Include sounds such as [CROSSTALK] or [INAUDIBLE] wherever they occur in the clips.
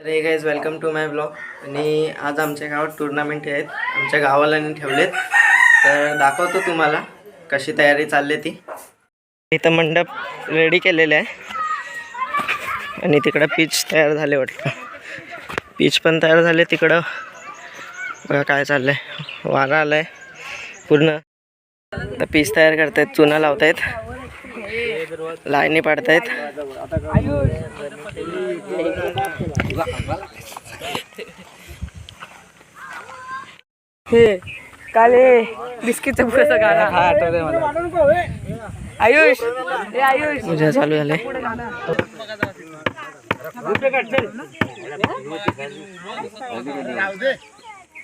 तर hey guys welcome to my blog आणि आज आमच्या गावात टुर्नामेंट आहेत. आमच्या गावाला ठेवलेत. तर दाखवतो तुम्हाला कशी तयारी चालली ती. इथं मंडप रेडी केलेले आहे. आणि तिकडं पीच तयार झाले वाटतं. पीच पण तयार झाले तिकडं. बघा काय आहे वारा आलाय. पूर्ण. तर पीच तयार करतायत. चुना लावतायत. लाईनी पाडतायत. हे काल हे बिस्किटचं पुढचं गाणं. आयुष हे आयुष. चालू झाले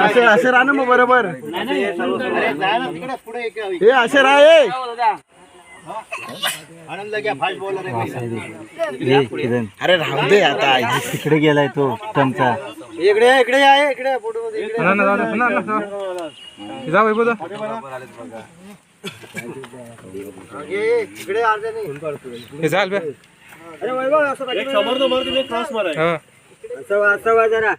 असे असे राहा ना मग बरोबर. हे असे राहा हे. अरे राहू दे आता तिकडे गेलाय तो त्यांचा. इकडे या, इकडे या, इकडे फोटो मध्ये इकडे ये, इकडे अर्धे नाही अरे वैभव, असं पाठीमागे. असं वा, असं वा जरा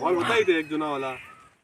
बॉल होता इथे एक जुनावाला.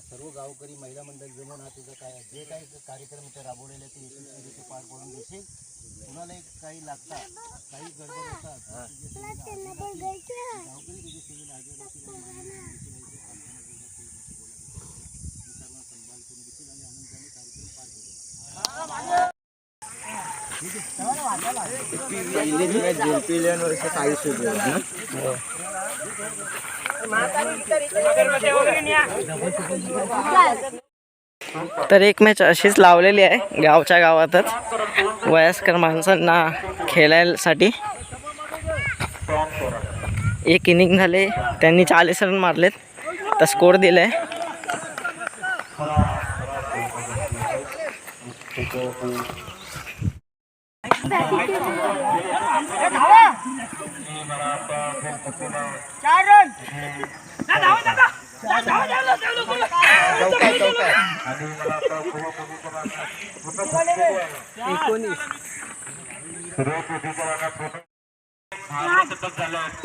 सर्व गावकरी महिला मंडळ जमून हा तुझं काय जे काही कार्यक्रम इथे राबवलेले ते यशस्वीरित्या पार पाडून देशील कुणाला एक काही लागतात काही गडबड होतात. गावकरी तुझ्या सेवेला हजर. ही सर्व संभाल करून घेतील आणि आनंदाने कार्यक्रम पार पडेल तर एक मॅच अशीच लावलेली आहे गावच्या गावातच. वयस्कर माणसांना खेळायसाठी एक इनिंग झाले. त्यांनी चाळीस रन मारलेत. तर स्कोर चार रन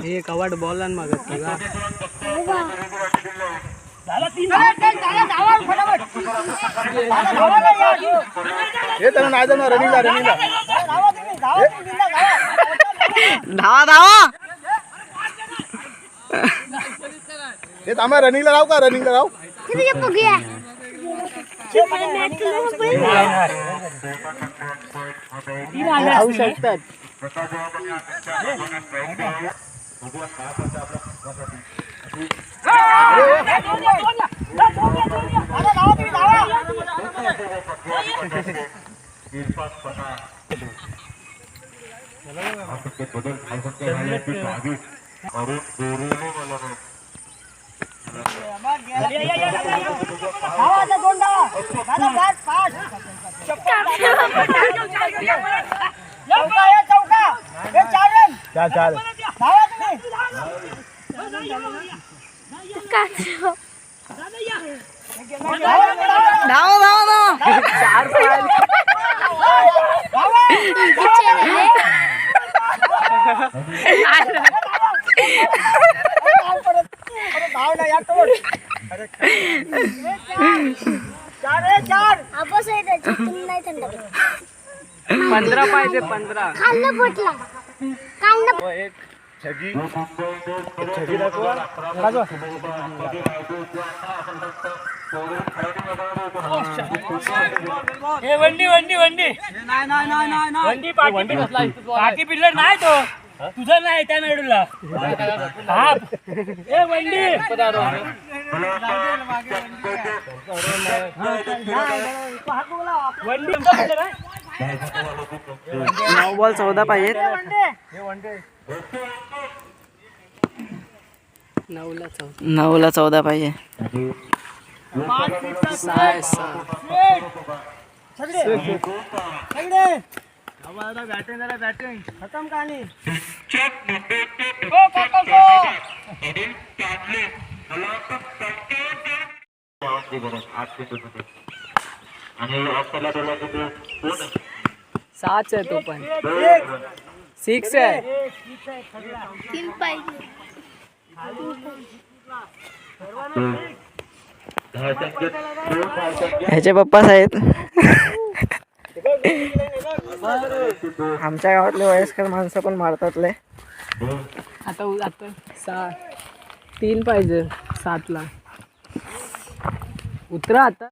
हे कवाट बॉल आणि तुला हे तर नाही जाणार रनिंगला रनिंगला. धावा धावा हे थांबा रनिंगला राहू का रनिंगला राहू बघूया मॅच राहू शकतात धावा धावा धावा आपस आहे त्याची तुम्ही नाही थंड पंधरा पाहिजे पंधरा. खाल्लं फुटला कांड हे वंडी वंडी वंडी. वंडी पाठी पिल्लर नाही तो. तुझा नाही त्या मेडूला हा ए वंडी वंडी नऊ बॉल चौदा पाहिजेत नऊला चौदा पाहिजे. साच आहे तो पण. सिक्स आहे तीन पाहिजे ह्याचे पप्पाच आहेत [LAUGHS] [LAUGHS] आमच्या गावातले वयस्कर माणसं पण मारतात लय आता आता सहा तीन पाहिजे सातला उतरा आता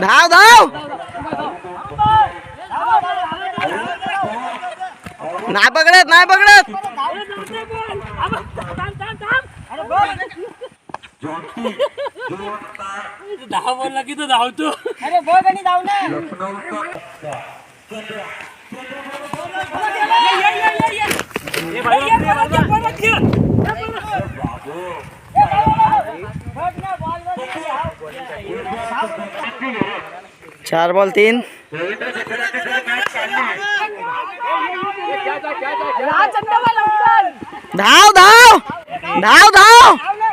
धाव धाव नाही पकडत नाही पकडत दहा बोलला की तो धावतो. चार बॉल तीन. धाव धाव. धाव धाव.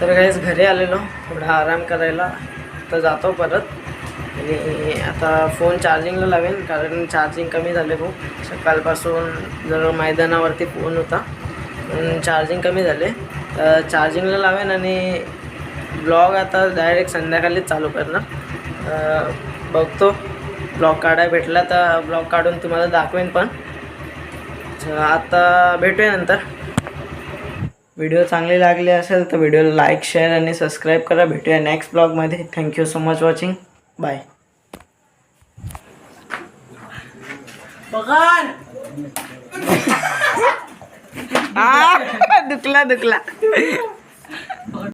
तर काहीच घरी आलेलो. थोडा आराम करायला. तर जातो परत. आणि आता फोन चार्जिंगला लावेन कारण चार्जिंग कमी झाले खूप. सकाळपासून जर मैदानावरती फोन होता. चार्जिंग कमी झाले. तर चार्जिंगला लावेन आणि ब्लॉग आता डायरेक्ट संध्याकाळीच चालू करणार. बघतो. ब्लॉग काढायला भेटला तर ब्लॉग काढून तुम्हाला दाखवेन पण. आता भेटूया नंतर. व्हिडिओ चांगले लागले असेल तर व्हिडिओला लाईक शेअर आणि सबस्क्राईब करा. भेटूया नेक्स्ट ब्लॉगमध्ये thank you so much watching bye दुखला दुखला.